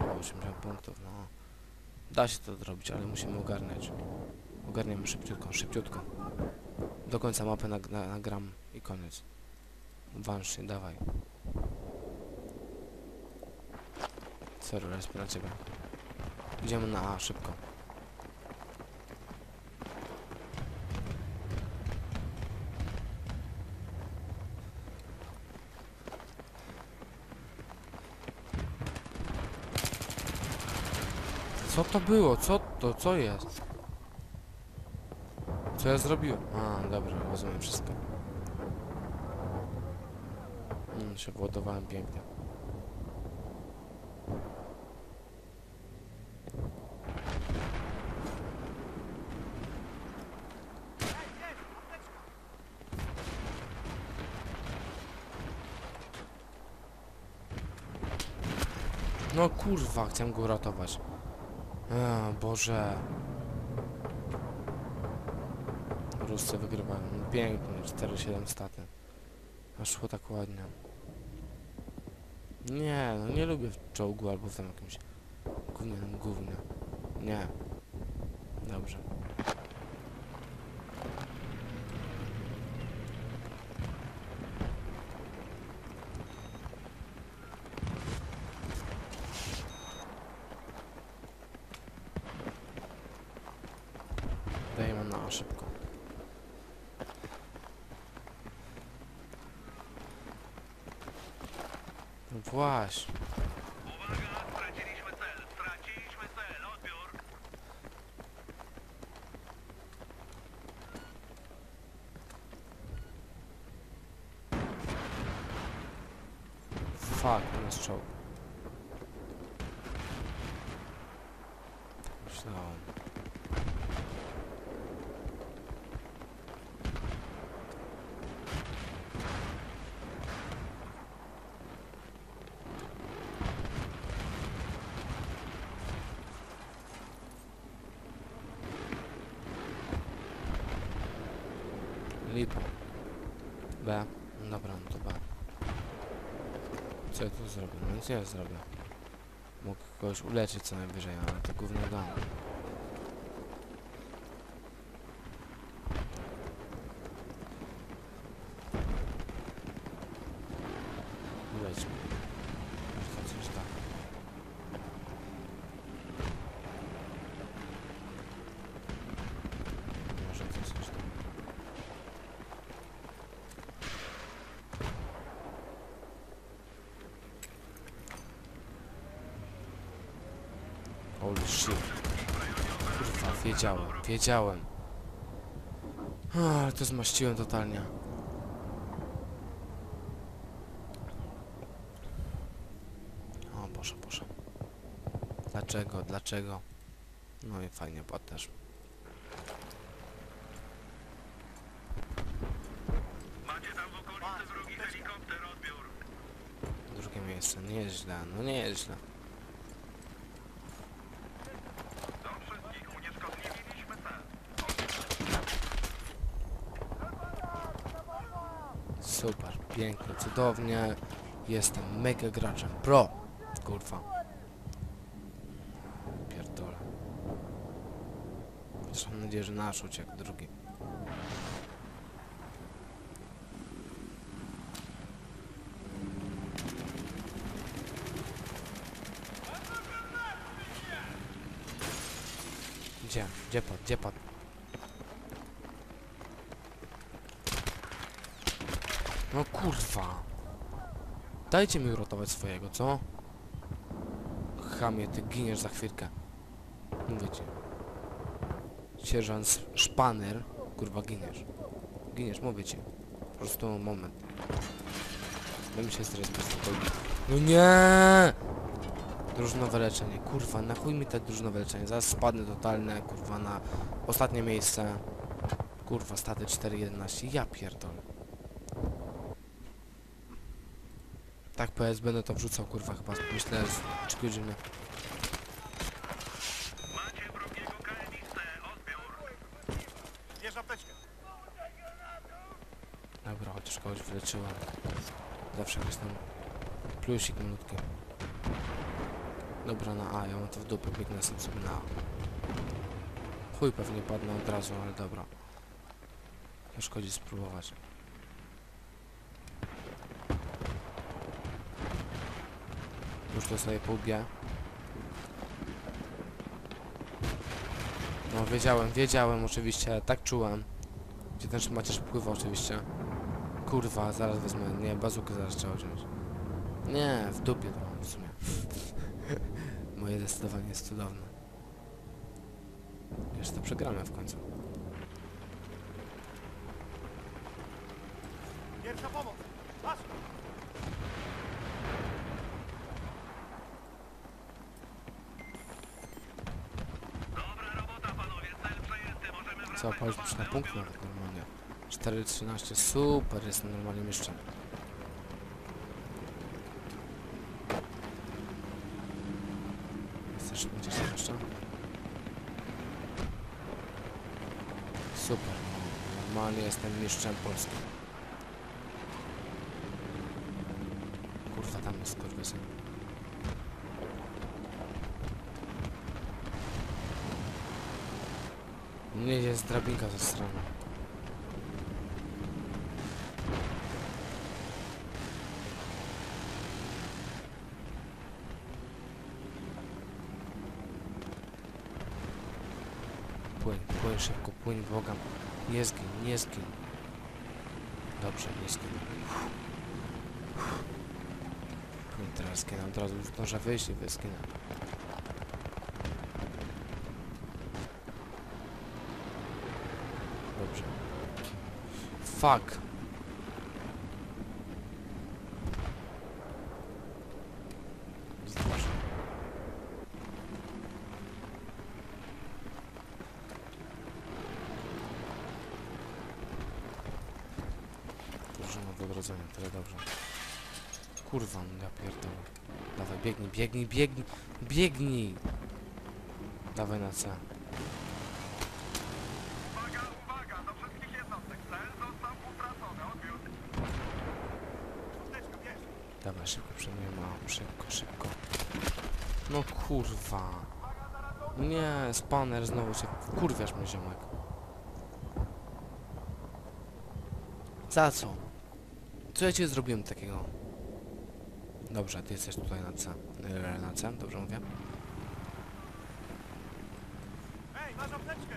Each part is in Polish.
O, 80 punktów, no. Da się to zrobić, ale musimy ogarniać. Ogarniemy szybciutko, szybciutko. Do końca mapy nag na nagram i koniec. Wanszy, dawaj. Sorry, na ciebie. Idziemy na A, szybko. Co to było? Co to? Co jest? Co ja zrobiłem? A, dobra, rozumiem wszystko. Mm, się władowałem pięknie. No kurwa, chciałem go uratować. A, Boże. Ruscy wygrywają. No, Pięknie, 4-7 staty. A szło tak ładnie. Nie, no nie lubię w czołgu albo w tam jakimś gównianym gównie. Nie. Dobrze. Szybko. No właśnie. Uwaga, straciliśmy cel, odbiór. Fuck, on jest. Tak myślałem. Lipa. B. Dobra, no to B. Co ja tu zrobię? No nic nie zrobię. Mógł kogoś uleczyć co najwyżej, ale to gówno dam. Ulecz mnie. Może to coś tak. Może to coś tak. Holy shit. Kurwa, wiedziałem, wiedziałem. Ale to zmaściłem totalnie. O Boże, Boże. Dlaczego, dlaczego? No i fajnie było też. Macie tam w okolicy drugi helikopter, odbiór. Drugie miejsce, nie jest źle, no nie jest źle. Do wszystkich unieszkodliwiliśmy cel. Super, pięknie, cudownie. Jestem mega graczem. Pro! Kurwa. Pierdolę. Mam nadzieję, że nasz uciekł drugi. Gdzie? Gdzie pod? Gdzie pod? No kurwa. Dajcie mi uratować swojego, co? Chamie, ty giniesz za chwilkę. Mówię ci. Sierżant Szpaner, kurwa giniesz. Giniesz, mówię ci. Po prostu moment. Bym się zrespił spokojnie. No nie! Drużynowe leczenie, kurwa, na chuj mi te drużynowe leczenie. Zaraz spadnę totalne, kurwa, na ostatnie miejsce. Kurwa, staty 4.11, ja pierdolę. Tak PS będę to wrzucał, kurwa, chyba myślę z 3 godziny. Dobra, chociaż kogoś wyleczyłem. Zawsze jakiś tam plusik malutki. Dobra, na A, ja mam to w dupę, biegnę sobie sobie na A. Chuj pewnie padnę od razu, ale dobra. Nie szkodzi spróbować. Dostaję po łbie. No wiedziałem, wiedziałem oczywiście, tak czułem. Gdzie ten szmaciarz pływa oczywiście. Kurwa, zaraz wezmę, nie, bazukę zaraz trzeba wziąć. Nie, w dupie to mam w sumie. Moje zdecydowanie jest cudowne. Jeszcze to przegramy w końcu. Pierwsza pomoc! Masz! Dobra robota, panowie. Cel przejęty. Paliśmy bazy. na punkt nawet normalnie. 4.13, super, jestem normalnie mistrzem. Chcesz gdzieś tam jeszcze? Super, normalnie jestem mistrzem Polski. Kurwa, tam jest skurwysyn. Nie, jest drabinka ze strony. Płyń, płyń szybko, płyń, błagam. Nie zgin, nie zgin. Dobrze, nie zgin. Płyń teraz zginę, od razu zdążę wyjść i wyskinę. Dobrze. Fuck. Zdążę. Drużyna do odrodzenia, tyle dobrze. Kurwa, no ja pierdolę. Dawaj, biegnij, biegnij, biegnij, biegnij! Dawaj na C. Uwaga, uwaga! Do wszystkich jednostek. Cel został utracony. Odbiór. Szósteczka, bierz. Dawaj, szybko przejmujemy. Szybko, szybko. No kurwa. Nie, spawner znowu się... Kurwiasz mój ziomek. Za co? Co ja ci zrobiłem takiego? Dobrze, ty jesteś tutaj na C. Yy, Na C, dobrze mówię? Ej, masz apteczkę!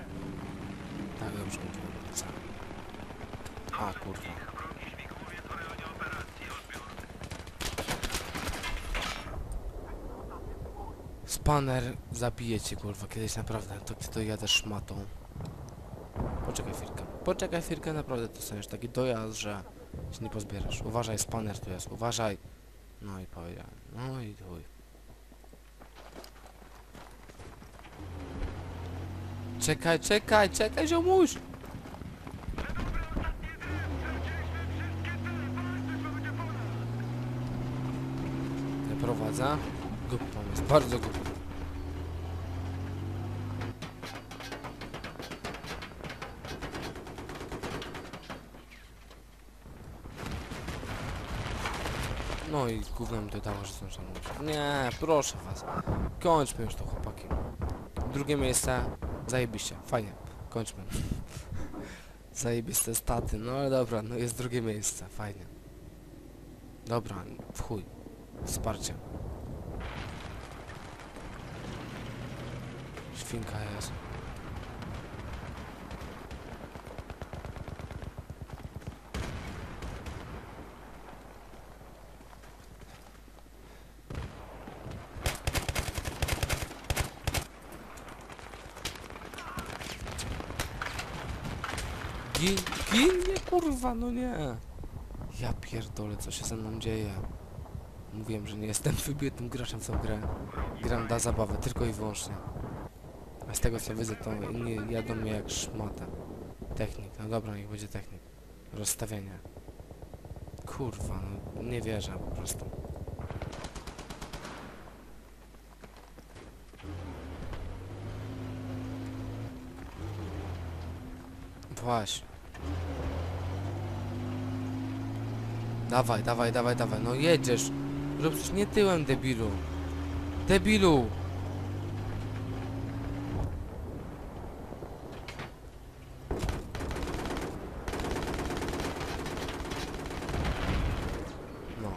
Tak, dobrze mówię, na C. A, kurwa. Spanner zabije cię, kurwa, kiedyś naprawdę. To, to jadę szmatą. Poczekaj chwilkę. Poczekaj chwilkę, naprawdę dostaniesz taki dojazd, że się nie pozbierasz. Uważaj, spanner tu jest, uważaj. No i powiedziałem. No i chuj. Czekaj, czekaj, czekaj, ziomuś! Prowadzę. Głupi pomysł, bardzo głupi. No i gównem dodało, że zdążę mówić. Nie, proszę was. Kończmy już to, chłopaki. Drugie miejsce. Zajebiście, fajnie. Kończmy. Zajebiste staty, no ale dobra, no jest drugie miejsce, fajnie. Dobra, w chuj. Wsparcie. Świnka jest. Gin, gin, nie kurwa, no nie. Ja pierdolę, co się ze mną dzieje. Mówiłem, że nie jestem wybitnym graczem w tą grę. Gram dla zabawy, tylko i wyłącznie. A z tego co widzę, to inni jadą mnie jak szmata. Technik, no dobra, niech będzie technik. Rozstawienie. Kurwa, no nie wierzę po prostu. Właśnie. Dawaj, dawaj, dawaj, dawaj, no jedziesz. Rób nie tyłem, debilu. Debilu! No.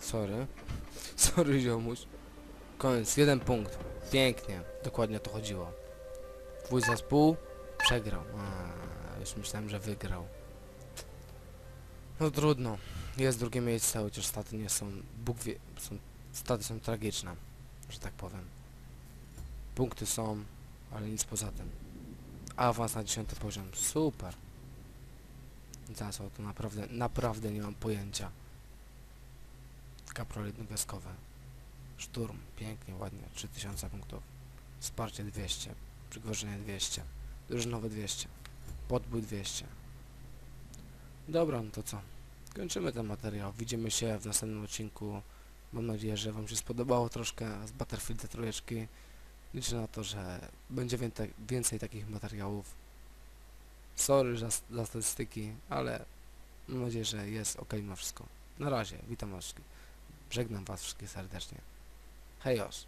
Sorry. Sorry, ziomuś. Koniec, jeden punkt. Pięknie. Dokładnie o to chodziło. Twój zespół przegrał. A, już myślałem, że wygrał. No trudno. Jest drugie miejsce, chociaż staty nie są... Bóg wie... Są, staty są tragiczne, że tak powiem. Punkty są, ale nic poza tym. Awans na 10 poziom. Super. Za co? To naprawdę, naprawdę nie mam pojęcia. Kaprol jednogwiazdkowe. Szturm. Pięknie, ładnie. 3000 punktów. Wsparcie 200. Przygwożenie 200. Drużynowe 200. Podbój 200. Dobra, no to co? Kończymy ten materiał. Widzimy się w następnym odcinku. Mam nadzieję, że Wam się spodobało troszkę z Battlefielda trójeczki. Liczę na to, że będzie więcej, takich materiałów. Sorry za, za statystyki, ale mam nadzieję, że jest ok mimo wszystko. Na razie, witam wszystkich. Żegnam Was wszystkich serdecznie. Hejos.